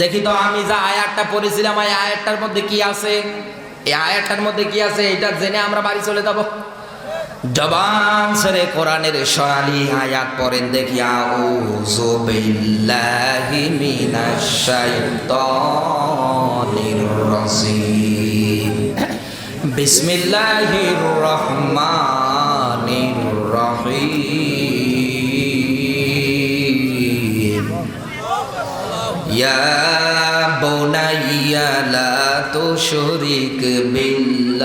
দেখি তো আমি যা আয়াতটা পড়েছিলাম, এই আয়াতটার মধ্যে কি আছে? এই আয়াতটার মধ্যে কি আছে? এটা জেনে আমরা বাড়ি চলে যাব। জবান সরে কোরআনের সরালি আয়াত পড়েন, দেখি, আউযু বিল্লাহি মিনাশ শাইতানির রাজিম। বিসমিল্লাহির রহমানির يا بني لا تشرك بالله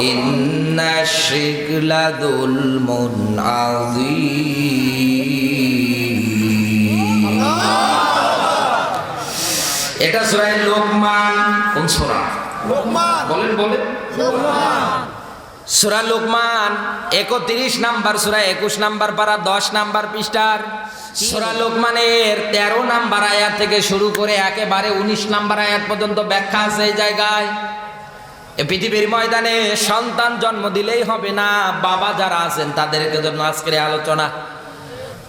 إن الشرك لظلم عظيم এটা সূরা লোকমান কোন সূরা বলেন বলেন সুরা লোকমান একত্রিশ নাম্বার সুরা একুশ নাম্বার পারা দশ নাম্বার পৃষ্ঠার। সুরা লোকমানের তেরো নাম্বার আয়াত থেকে শুরু করে একেবারে উনিশ নাম্বার আয়াত পর্যন্ত ব্যাখ্যা আছে এই জায়গায়। এ পৃথিবীর ময়দানে সন্তান জন্ম দিলেই হবে না বাবা যারা আছেন তাদেরকে জন্য আজকের আলোচনা।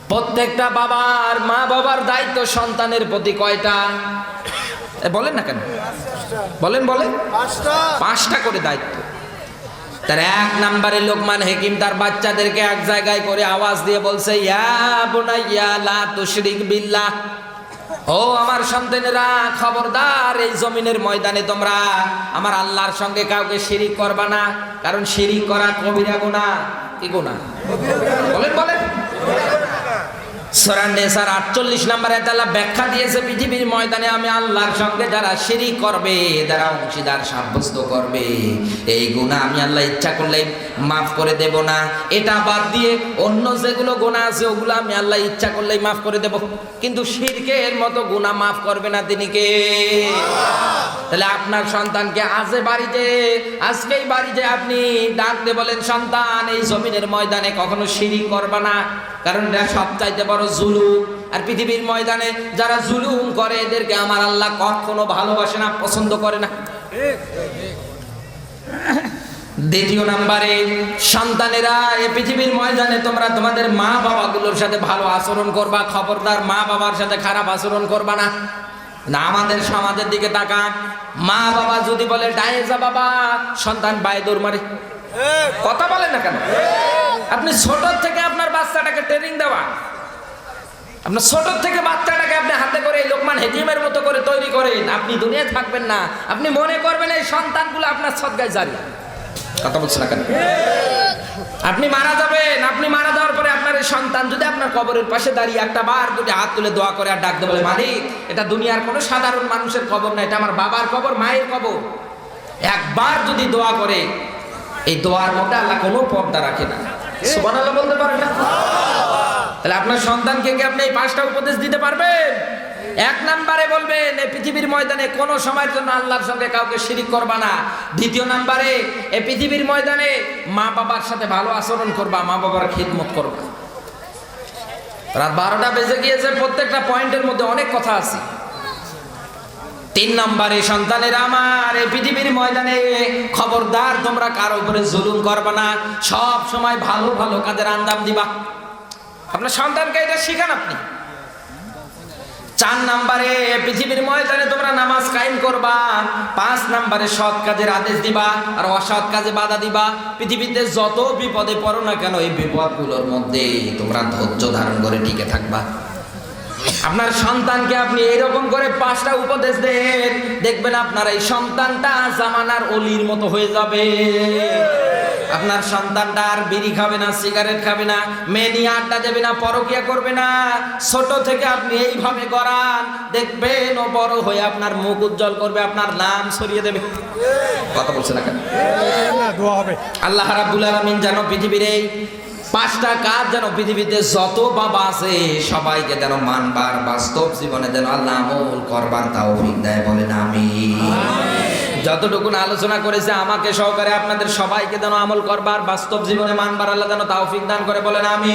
প্রত্যেকটা বাবার মা বাবার দায়িত্ব সন্তানের প্রতি কয়টা? বলেন না কেন? বলেন বলেন। পাঁচটা করে দায়িত্ব। তার এক নম্বরে লোকমান হেকিম তার বাচ্চাদেরকে এক জায়গায় করে আওয়াজ দিয়ে বলছে বিল্লাহ। ও আমার সন্তানেরা, খবরদার, এই জমিনের ময়দানে তোমরা আমার আল্লাহর সঙ্গে কাউকে শিরিক করবা না, কারণ শিরিক করা কবিরা গোনা কি গোনা বলেন। সূরা নেসার 48 নম্বরে ব্যাখ্যা দিয়েছে, পৃথিবীর ময়দানে আমি আল্লাহর সঙ্গে যারা করবে অংশীদার সাব্যস্ত করবে, এই গুনাহ আমি আল্লাহ ইচ্ছা করলে মাফ করে দেব না। এটা বাদ দিয়ে অন্য যেগুলো গুনাহ আছে, ওগুলো আমি আল্লাহ ইচ্ছা করলেই মাফ করে দেব। কিন্তু শিরকের মতো গুনাহ মাফ করবে না তিনি কে? তাহলে আপনার সন্তানকে আজে বাড়িতে, আজকেই বাড়িতে আপনি ডাকতে বলেন, সন্তান, এই জমিনের ময়দানে কখনো শিরিক করবা না। কারণ এটা সবচাইতে বড় জুলুম। আর পৃথিবীর ময়দানে যারা জুলুম করে, এদেরকে আমার আল্লাহ কখনো ভালোবাসে না, পছন্দ করে না। দ্বিতীয় নাম্বারে, সন্তানেরা এই পৃথিবীর ময়দানে তোমরা তোমাদের মা বাবাগুলোর সাথে ভালো আচরণ করবা, খবরদার মা বাবার সাথে খারাপ আচরণ করবা না। না, আমাদের সমাজের দিকে তাকান। মা বাবা যদি বলে ডায়েজা বাবা, সন্তান বায়ে দৌড় মারে। কথা বলেন না কেন? আপনি ছোট থেকে আপনার বাচ্চাটাকে ট্রেনিং দেওয়া। আপনার ছোট থেকে বাচ্চাটাকে আপনি হাতে করে লোকমান হেজিমের মতো করে তৈরি করেন। আপনি দুনিয়ায় থাকবেন না। আপনি মনে করবেন এই সন্তানগুলো আপনার সদ্গায় জারি। কথা বলছে না কেন? আপনি মারা যাবেন, আপনি মারা যাওয়ার সন্তান যদি আপনার কবরের পাশে দাঁড়িয়ে একটা বার দুটি হাত তুলে দোয়া করে আর ডাকতে বলে মালিক এটা দুনিয়ার কোনো সাধারণ মানুষের কবর না এটা আমার বাবার কবর মায়ের কবর। একবার যদি দোয়া করে এই দোয়ার মধ্যে আল্লাহ কোনো পর্দা রাখে না। সুবহানাল্লাহ বলতে পারেন না? তাহলে আপনার সন্তানকে কি আপনি এই পাঁচটা উপদেশ দিতে পারবেন? এক নম্বরে বলবেন এই পৃথিবীর ময়দানে কোনো সময়ের জন্য আল্লাহর সঙ্গে কাউকে শিরিক করবা না। দ্বিতীয় নম্বরে এই পৃথিবীর ময়দানে মা বাবার সাথে ভালো আচরণ করবা মা বাবার খিদমত করবা। রাত বারোটা বেজে গিয়েছে, প্রত্যেকটা পয়েন্টের মধ্যে অনেক কথা আছে। তিন নম্বরে, সন্তানের আমার, এই পৃথিবীর ময়দানে খবরদার, তোমরা কারও উপরে জুলুম করবা না। সব সময় ভালো ভালো কাজের আন্দাম দিবা। আপনার সন্তানকে এটা শিখান আপনি। চার নাম্বারে, পৃথিবীর ময়দানে তোমরা নামাজ কায়েম করবা। পাঁচ নাম্বারে সৎ কাজের আদেশ দিবা, আর অসৎ কাজে বাধা দিবা। পৃথিবীতে যত বিপদে পড়ো না কেন, এই বিপদগুলোর মধ্যে তোমরা ধৈর্য ধারণ করে টিকে থাকবা। আপনার সন্তানকে আপনি এরকম করে পাঁচটা উপদেশ দেন, দেখবেন আপনার এই সন্তানটা জামানার অলির মতো হয়ে যাবে। আপনার সন্তানটা আর বিড়ি খাবে না সিগারেট খাবে না মেয়ে নিয়ে আড্ডা দেবে না পরকিয়া করবে না। ছোট থেকে আপনি এইভাবে করান দেখবেন ও বড় হয়ে আপনার মুখ উজ্জ্বল করবে আপনার নাম সরিয়ে দেবে। কথা বলছে না কেন? হবে। আল্লাহ রাব্বুল আলামিন যেন পৃথিবীর এই পাঁচটা কাজ যেন পৃথিবীতে যত বাবা আছে সবাইকে যেন মানবার বাস্তব জীবনে যেন আল্লাহ আমল করবার তাও দেয় বলেন আমি যতটুকু আলোচনা করেছে আমাকে সহকারে আপনাদের সবাইকে যেন আমল করবার বাস্তব জীবনে মানবার আল্লাহ যেন তৌফিক দান করে বলেন আমি